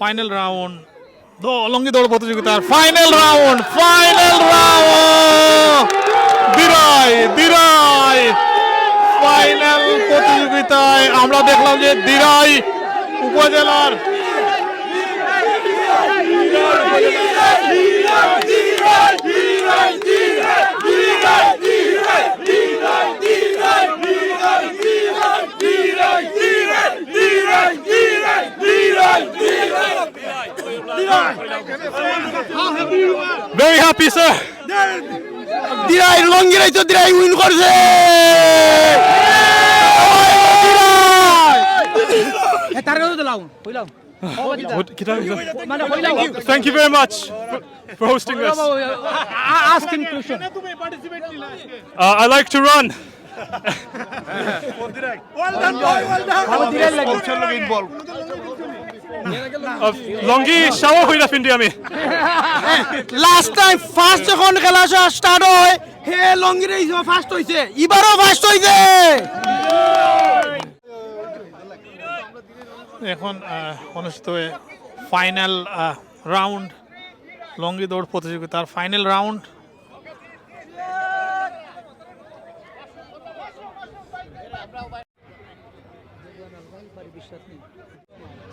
Final round লঙ্গি দৌড় প্রতিযোগিতার final round final round Dirai Dirai final প্রতিযোগিতায় আমরা দেখলাম যে দিরাই উপজেলার ভেরি হ্যাপি স্যার দিরাই লঙ্গিরাই তো দিরাই উইন করছে তার কাছে দিলাম কইলাম Thank you very much for, for hosting us. Ask him question Uh, I like to run. Uh, লঙ্গি শাওয়া হইরা ফিন্দি আমি লাস্ট টাইম ফার্স্ট যখন খেলা স্টার্ট হয় হে লঙ্গিরাই ফার্স্ট হইছে। এবারও ফার্স্ট হইছে! এখন অনুষ্ঠিত হয়ে ফাইনাল রাউন্ড লঙ্গি দৌড় প্রতিযোগিতার ফাইনাল রাউন্ড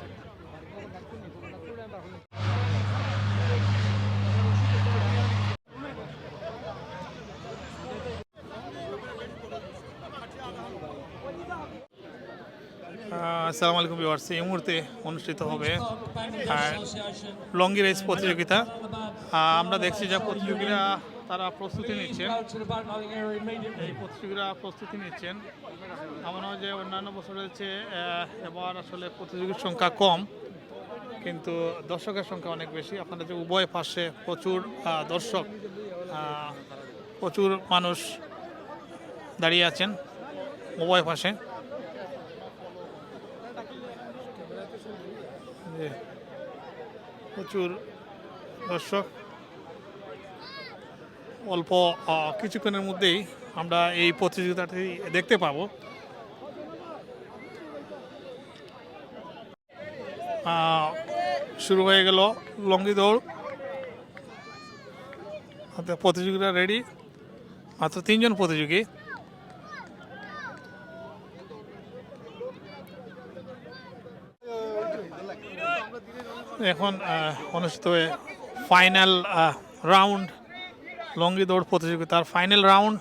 আহ, আসসালামু আলাইকুম ভিউয়ার্স। এই মুহূর্তে অনুষ্ঠিত হবে লঙ্গি রেস প্রতিযোগিতা। আমরা দেখছি যে প্রতিযোগীরা তারা প্রস্তুতি নিচ্ছেন। এই প্রতিযোগীরা প্রস্তুতি নিচ্ছেন। আমার যে অন্যান্য বছরের চেয়ে এবার আসলে প্রতিযোগীর সংখ্যা কম। কিন্তু দর্শকের সংখ্যা অনেক বেশি। আপনারা যে উভয় পাশে প্রচুর দর্শক প্রচুর মানুষ দাঁড়িয়ে আছেন উভয় পাশে। প্রচুর দর্শক। অল্প কিছুক্ষণের মধ্যেই আমরা এই প্রতিযোগিতাটি দেখতে পাব। শুরু হয়ে গেল লঙ্গি দৌড়। প্রতিযোগীরা রেডি মাত্র তিনজন প্রতিযোগী। এখন অনুষ্ঠিত হয়ে ফাইনাল রাউন্ড লঙ্গি দৌড় প্রতিযোগিতার ফাইনাল রাউন্ড